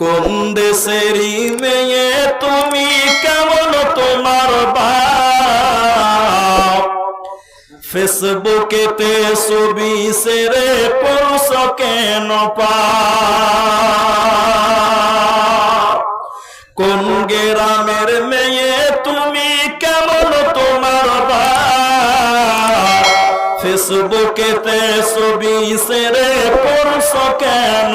কোন দেশের মেয়ে তুমি কেমন তোমার ফেসবুকেতে ছবি সেরে পুরুষ কেন পা কোন গ্রামের মেয়ে ফেসবুকেতে ছবি সেরে পুরুষ কেন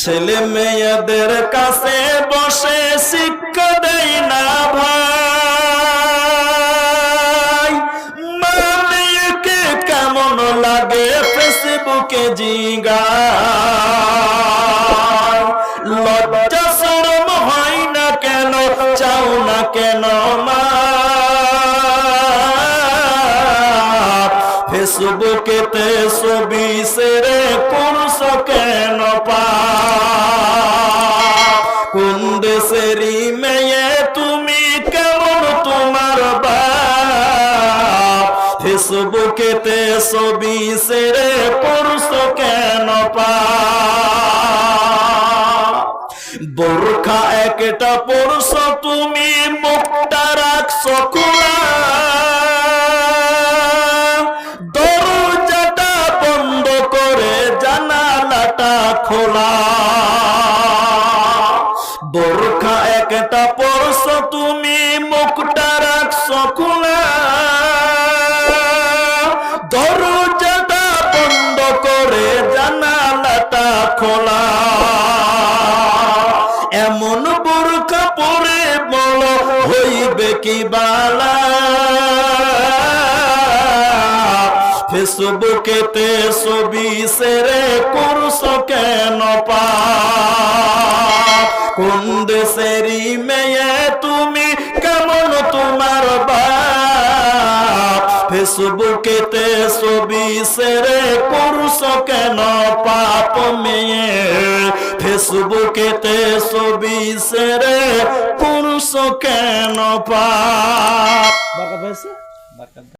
ছেলে মেয়েদের কাছে বসে শিক্ষা দেয় না ভাই। মা মেয়েকে কেমন লাগে ফেসবুকে জিগা ফেসবুকেতে ছবি সেরে কেন কোন মেয়ে তুমি কেমন তোমার বাপ? ফেসবুকেতে ছবি সেরে পুরুষ কেন পা বোরখা একটা পুরুষ, তুমি মুখটা রাখছো। জানালাটা খোলা। বোরখা একটা পরশ, তুমি মুখটা রাখছো খোলা। দরজাটা বন্ধ করে জানালাটা খোলা। এমন বোরখা পরে বল হইবে কি বালা? ফেসবুকেতে ছবি সেরে করছ কেন পা কোন মেয়ে তুমি? কেমন তোমার বাপ? ফেসবুকেতে সেরে করছ কেন পাপ মেয়ে? ফেসবুকেতে ছবি সেরে করছ কেন পাপ?